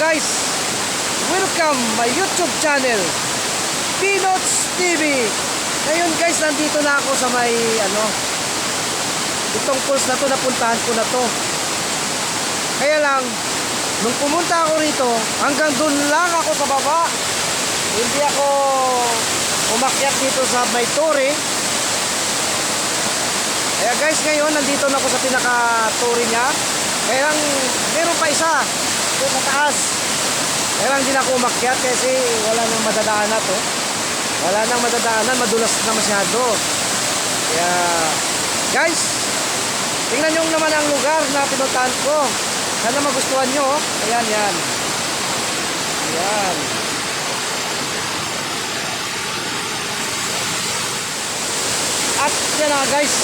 guys, welcome my YouTube channel, Peanuts TV. Ngayon guys, nandito na ako sa may ano, itong pools na to, napuntahan ko na to. Kaya lang, nung pumunta ako rito, hanggang doon lang ako sa baba. Hindi ako umakyat dito sa may tore. Kaya guys, ngayon nandito na ako sa pinaka-tore niya. Kaya lang, meron pa isa. Doon sa taas. Kaya hindi na ako umakyat kasi wala nang madadaanan to. Wala nang madadaanan, madulas na masyado. Kaya, guys, tingnan nyo naman ang lugar na pinuntahan ko. Sana magustuhan nyo. oh. Ayan, yan. Ayan. At yan na guys.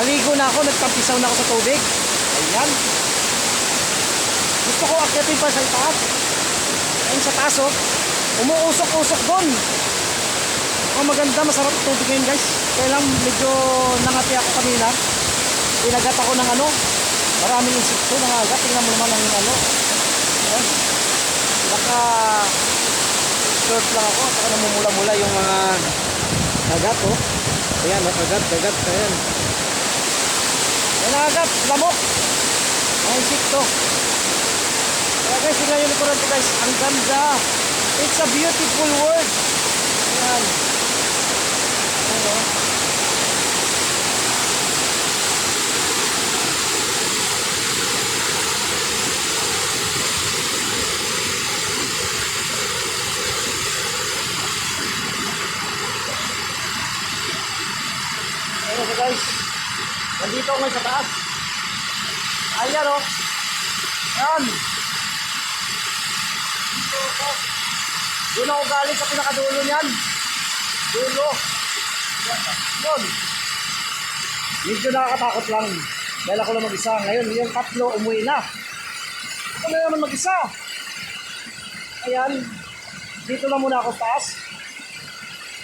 Naligo na ako, nagtampisaw na ako sa tubig. Ayan. Gusto ko akyatin pa sa taas. Ayun sa taas oh. Umuusok-usok doon. Ang maganda, masarap tubig ngayon guys. Kaya lang medyo nangati ako kanina. Pinagat ako ng ano. Maraming insekto nangagat. Tingnan mo naman ang ano. Ayan. Naka short lang ako. Saka namumula-mula yung mga kagat oh. Ayan, oh, kagat, kagat. Ayan. Ayan nakagat, lamok. Mga insekto. Guys, tingnan yung likuran ko guys. Ang ganda. It's a beautiful world. Ayan. Ayan oh. Guys. Nandito ako sa taas. Ayan o. Ayan. Doon ako galing sa pinakadulo niyan. Dulo. Yun. Medyo nakakatakot lang. Dahil ako lang mag-isa. Ngayon, yung tatlo umuwi na. Ako na naman mag-isa. Ayan. Dito na muna ako taas.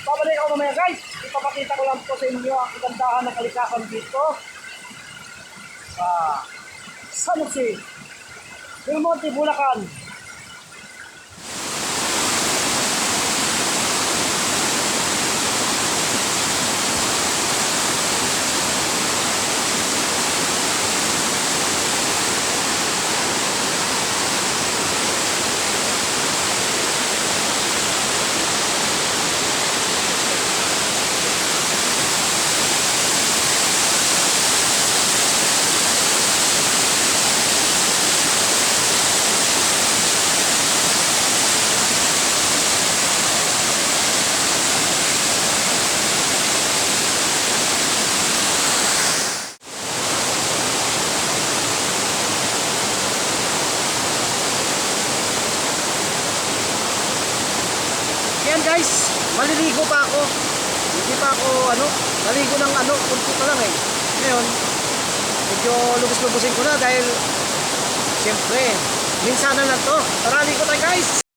Babalik ako mamaya guys. Ipapakita ko lang po sa inyo ang kagandahan ng kalikasan dito sa San Jose, Del Monte, Bulacan. Yan guys, maliligo pa ako. Hindi pa ako ano, naligo ng ano, kunti pa lang eh. Ngayon, medyo lubos-lubusin ko na dahil siyempre, minsan na lang to. Tara, ligo tayo guys!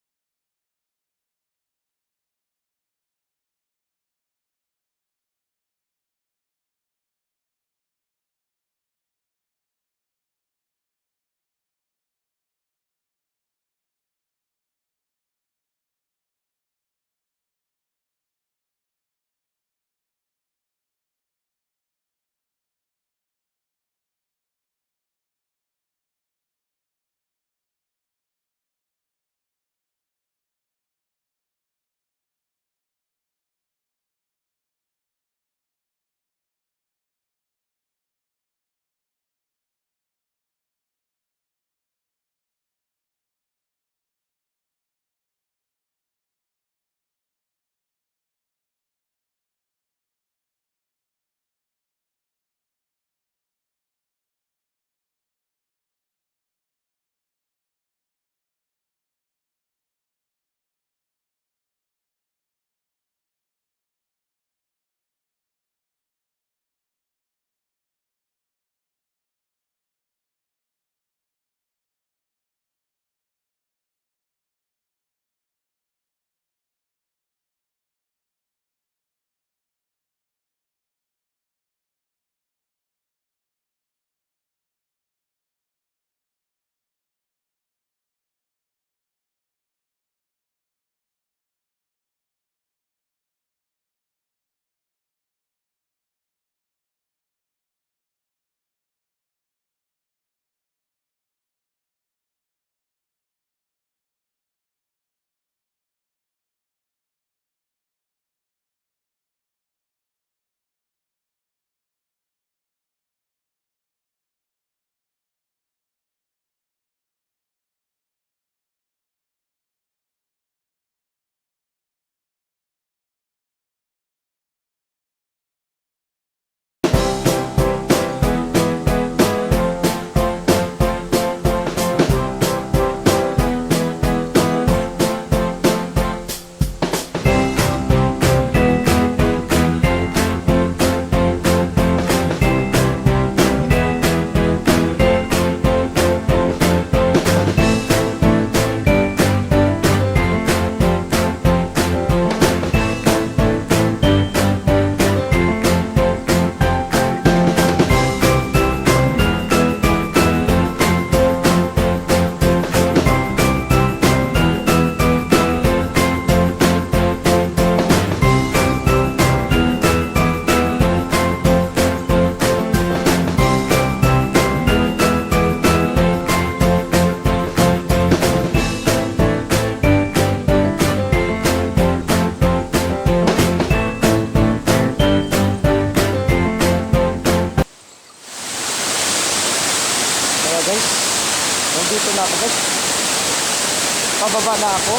Pababa na ako.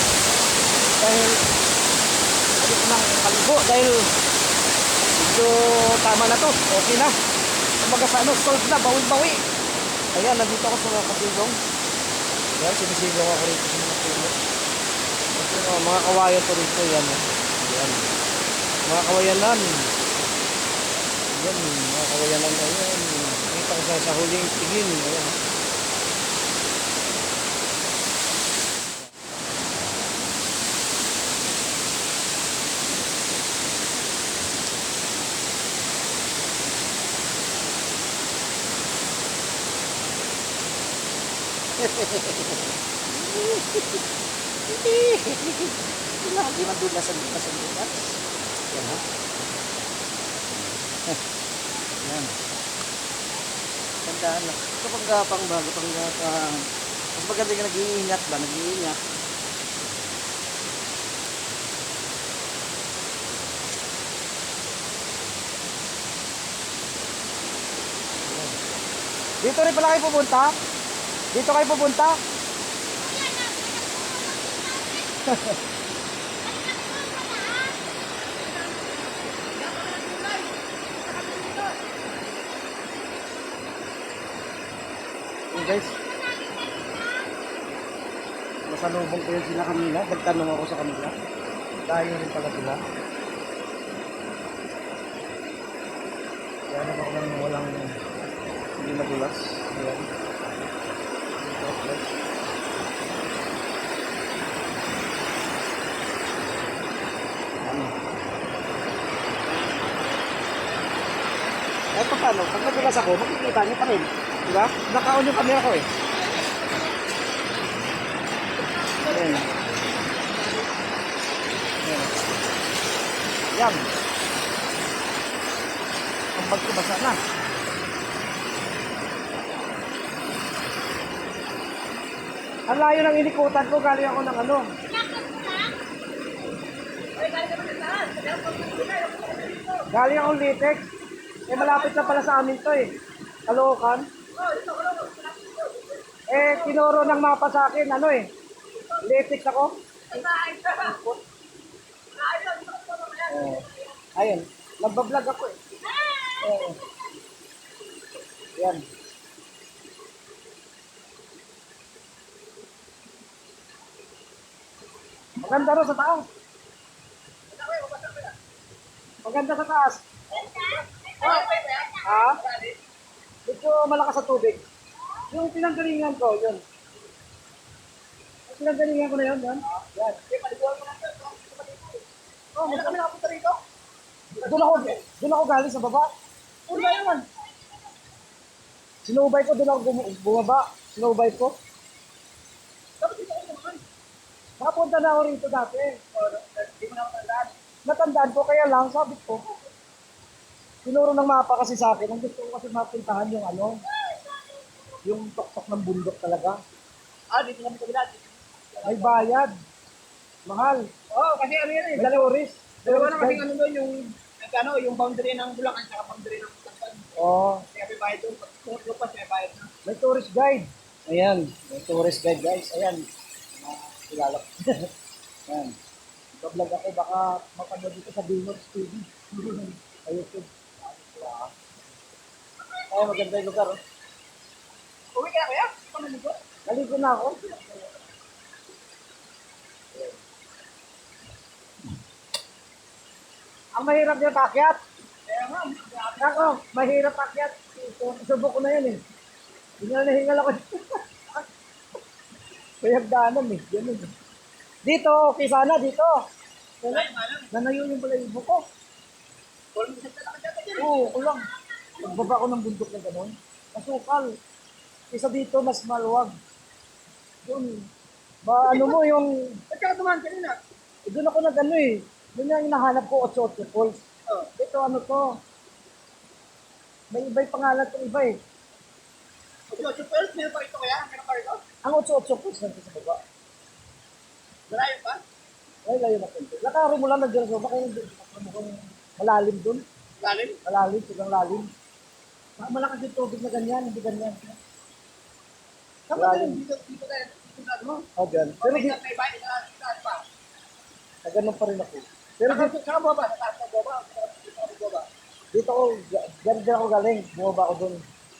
Dahil ayok nang paligo dahil medyo tama na to. Okay na. Kumbaga sa ano, solve na, bawi-bawi. Ayan, nandito ako sa mga kabilong. Ayan, sinisilong ako rito sa mga puno. Ito, oh, mga kawayan to rito, yan. oh. Ayan. Mga kawayanan. Ayan, mga kawayanan, ayan. Kita ko sa, sa huling tingin. Ayan. Lagi madulas ang bukas ang. Yan ha. Yan. Tandaan lang. Kapag gapang ba, kapag gapang. Mas maganda ka nag-iingat ba, nag-iingat. Dito rin pala kayo pupunta? Dito kayo pupunta? Hey guys. Masalubong ko yun sila kanina. Nagtanong ako sa kanila. Dahil rin pala sila. Kaya naman ako lang walang hindi madulas. Ayan. Pa paano, pag nadulas ako, makikita niyo pa rin. Di ba? Naka-on yung camera ko eh. Ayan. Ayan. Yan. Ang bag ko basa na. Ang layo ng inikutan ko, galing ako ng ano. Galing akong Litex. Eh, malapit na pala sa amin to eh. Kalokan. Eh, tinuro ng mapa sa akin, ano eh. Litex ako. Oh. Ayun. Nagbablog ako eh. Oo. Yan. Maganda rin sa taas. Maganda sa taas. Ha? Medyo malakas sa tubig. Yung pinanggalingan ko, yun. Yung pinanggalingan ko na yun, yan. Yan. Oh, may kami nakapunta rito. Doon ako, doon ako galing sa baba. Una yun. Sinubay ko, doon ako bum- bumaba. Sinubay ko. Nakapunta na ako rito dati. Hindi mo na matandaan. Natandaan ko, kaya lang, sabi ko, tinuro ng mapa kasi sa akin, ang gusto ko kasi mapuntahan yung ano, yung tuktok ng bundok talaga. Ah, dito kami kabila. May bayad. Mahal. Oo, oh, kasi ano yan eh. May tourist. Dalawa na kasi Tourist ano doon yung, ano, yung boundary ng Bulacan at boundary ng Bulacan. Oo. Kaya may bayad doon. Pag lupas, may bayad na. May tourist guide. Ayan, may tourist guide guys. Ayan. Kilala ko. Ayan. Vlog ako, baka mapanood dito sa Binox TV. sa YouTube. Ay, maganda yung lugar. oh. Uwi kaya kaya? Paano mo doon? Naligo na ako. Ang mahirap yung pakyat. Kaya Ako, mahirap pakyat. Subok ko na yan eh. Hingal na hingal ako. May hagdanan eh. Ganun eh. Dito, okay sana dito. wala. Nanayo yung balayibo ko. Walang isang talaga dyan dyan. Oo, ko lang. Pagbaba ko ng bundok na gano'n. Masukal. Isa dito, mas maluwag. Doon. Ba, ano mo yung... At saka tumahan kanina. Eh, doon ako nag ano eh. Doon yung hinahanap ko, 88 Falls. Oo. Ito ano to. May iba yung pangalan itong iba eh. O, so, so, first, meron pa rito kaya? Meron pa rito? Ang 88 Falls nandito sa baba. Malayo pa? Ay, layo na punto. Lakarin mo lang na dyan sa baba. Kaya mukhang malalim doon. Lalim? Malalim, sobrang lalim. Ma- Malakas yung tubig na ganyan, hindi ganyan. Saan ba tayo? Dito, dito tayo. Dito na, no? Oh, dyan. Pero Pero di, may bahay na taas pa. na ganun pa rin ako. Pero Saka, di, saka baba, sa taas na baba. Dito ako dito dyan, dyan ako galing. Bumaba ako dun.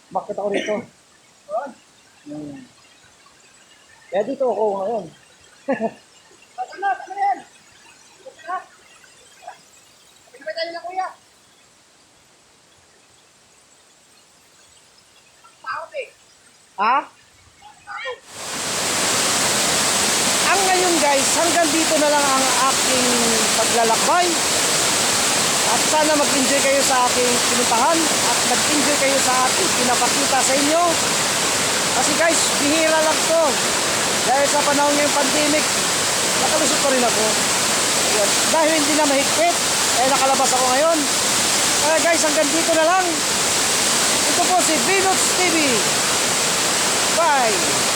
Makita ko rito. Yun. Hmm. Kaya dito ako ngayon. Basta na, ano yan? Basta na. Tayo na kuya. Takot eh. Ha? Ang ngayon guys, hanggang dito na lang ang aking paglalakbay. At sana mag-enjoy kayo sa aking pinuntahan at nag-enjoy kayo sa ating pinapakita sa inyo. Kasi guys, bihira lang to. Dahil sa panahon ngayong pandemic, nakalusot pa rin ako. Ayan. Dahil hindi na mahigpit, kaya nakalabas ako ngayon. Kaya guys, hanggang dito na lang. Ito po si Binots TV. Bye!